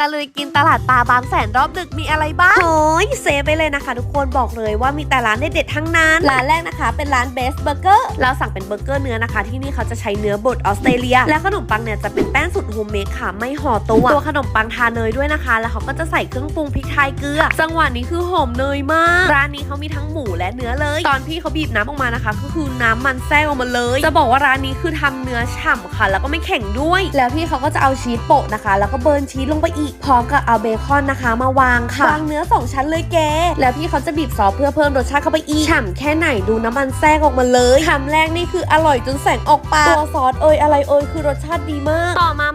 ตะลุยกินตลาดปลาบางแสนรอบดึกมีอะไรบ้างโอ้ยเซฟไปเลยนะคะ ทุกคนบอกเลยว่ามีแต่ร้านเด็ดๆทั้งนั้น ร้านแรกนะคะ เป็นร้านเบสเบอร์เกอร์เราสั่งเป็นเบอร์เกอร์เนื้อนะคะ ที่นี่เขาจะใช้เนื้อบดออสเตรเลีย และขนมปังเนี่ยจะเป็นแป้งสุดโฮมเมดค่ะ ไม่ห่อตัวตัวขนมปังทาเนยด้วยนะคะ แล้วเขาก็จะใส่เครื่องปรุงพริกไทยเกลือ จังหวะนี้คือหอมเนยมาก ร้านนี้เขามีทั้งหมูและเนื้อเลย ตอนพี่เขาบีบน้ำออกมานะคะ ก็คือน้ำมันแทรกออกมาเลย จะบอกว่าร้านนี้คือทำเนื้อฉ่ำค่ะ แล้วก็ไม่แข็งด้วย แล้วพี่เขาก็จะเอาชีสโปะนะคะ แล้วก็เบิร์นชีสลงไปอีกพร้อมกับเอาเบคอนนะคะมาวางค่ะวางเนื้อสองชั้นเลยแก แล้วพี่เขาจะบีบซอสเพื่อเพิ่มรสชาติเข้าไปอีกฉ่ำแค่ไหนดูน้ำมันแทรกออกมาเลยคำแรกนี่คืออร่อยจนแสงออกปากตัวซอสเอยอะไรเอยคือรสชาติดีมาก ต่อมา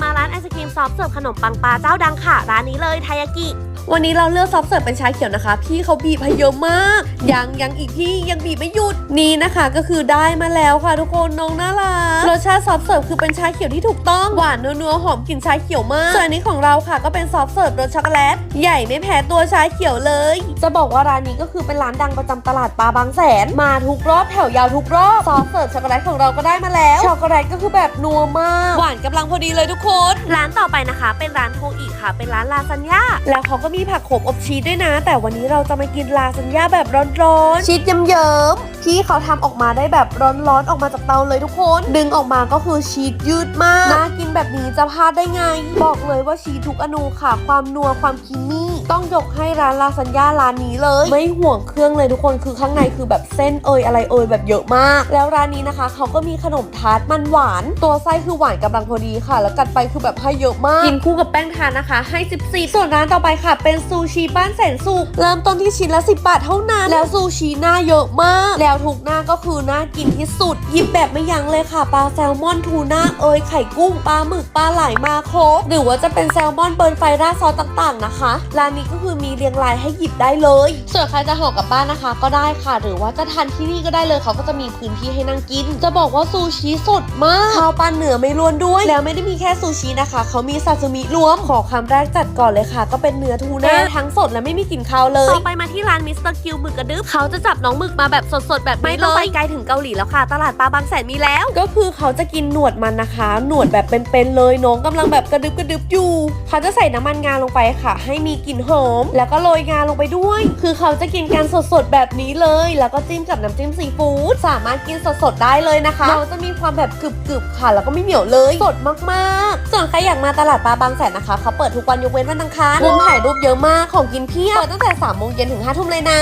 ซอฟต์เสิร์ฟขนมปังปลาเจ้าดังค่ะ ร้านนี้เลยไทยากิ วันนี้เราเลือกซอฟต์เสิร์ฟเป็นชาเขียวนะคะ พี่เขาบีบให้เยอะมาก ยังยังอีกพี่ยังบีบไม่หยุดนี่นะคะก็คือได้มาแล้วค่ะทุกคนน้องน่ารักรสชาติซอฟต์เสิร์ฟคือเป็นชาเขียวที่ถูกต้องหวานนัวๆหอมกลิ่นชาเขียวมากส่วนอันนี้ของเราค่ะก็เป็นซอฟต์เสิร์ฟรสช็อกโกแลตใหญ่ไม่แพ้ตัวชาเขียวเลย จะบอกว่าร้านนี้ก็คือเป็นร้านดังประจำตลาดปลาบางแสนมาทุกรอบแถวยาวทุกรอบซอฟต์เสิร์ฟช็อกโกแลตของเราก็ได้มาแล้วช็อกโกแลตก็คือแบบนัวมาก หวานกำลังพอดีเลยทุกคนร้านต่อไปนะคะ เป็นร้านโทอีค่ะ เป็นร้านลาซานญ่าแล้วเขาก็มีผักโขมอบชีสด้วยนะ แต่วันนี้เราจะมากินลาซานญ่าแบบร้อนๆชีสเยิ้มๆพี่เขาทำออกมาได้แบบร้อนๆออกมาจากเตาเลยทุกคน ดึงออกมาก็คือชีสยืดมากน่ากินแบบนี้จะพลาดได้ไง บอกเลยว่าชีสทุกอนูค่ะ ความนัวความครีมมี่ ต้องยกให้ร้านลาซานญ่าร้านนี้เลย ไม่ห่วงเครื่องเลยทุกคนคือข้างในคือแบบเส้นเอยอะไรเอยแบบเยอะมาก แล้วร้านนี้นะคะเขาก็มีขนมทาร์ตมันหวาน ตัวไส้คือหวานกำลังพอดีค่ะ แล้วกัดไปคือแบบให้เยอะมาก กินคู่กับแป้งทานนะคะ ให้ 14 ส่วนร้านต่อไปค่ะ เป็นซูชิบ้านแสนสุกเริ่มต้นที่ชิ้นละ 10 บาทเท่านั้น แล้วซูชิหน้าเยอะมาก แล้วทุกหน้าก็คือน่ากินที่สุดหยิบแบบไม่ยั้งเลยค่ะปลาแซลมอนทูน่าเอยไข่กุ้งปลาหมึกปลาไหลมาครบหรือว่าจะเป็นแซลมอนเบิร์นไฟราดซอสต่างๆนะคะร้านนี้ก็คือมีเรียงรายให้หยิบได้เลย ส่วนใครจะห่อกลับบ้านนะคะ ก็ได้ค่ะ หรือว่าจะทานที่นี่ก็ได้เลยเขาก็จะมีพื้นที่ให้นั่งกิน จะบอกว่าซูชิสดมากข้าวปลาเนื้อไม่ล้วนด้วย แล้วไม่ได้มีแค่ซูชินะคะ เขามีซาซิมิรวมขอคำแรกจัดก่อนเลยค่ะ ก็เป็นเนื้อทูน่าทั้งสดและไม่มีกลิ่นคาวเลยต่อไปมาที่ร้านมิสเตอร์คิวหมึกกระดึบเขาจะจับน้องหมึกมาแบบสดๆแบบไม่ต้องไปไกลถึงเกาหลีแล้วค่ะ ตลาดปลาบางแสนมีแล้ว ก็คือเขาจะกินหนวดมันนะคะ หนวดแบบเป็นๆเลยน้องกำลังแบบกระดึบกระดึบอยู่ เขาจะใส่น้ำมันงาลงไปค่ะ ให้มีกลิ่นหอม แล้วก็โรยงาลงไปด้วย คือเขาจะกินกันสดๆแบบนี้เลย แล้วก็จิ้มกับน้ำจิ้มซีฟู้ดสามารถกินสดๆได้เลยนะคะเราจะมีความแบบกรึบๆค่ะ แล้วก็ไม่เหนียวเลยสดมากๆ ส่วนใครอยากมาตลาดปลาบางแสนนะคะเขาเปิดทุกวันยกเว้นวันอังคารมุมถ่ายรูปเยอะมากของกินเพียบเปิดตั้งแต่3โมงเย็นถึง5ทุ่มเลยนะ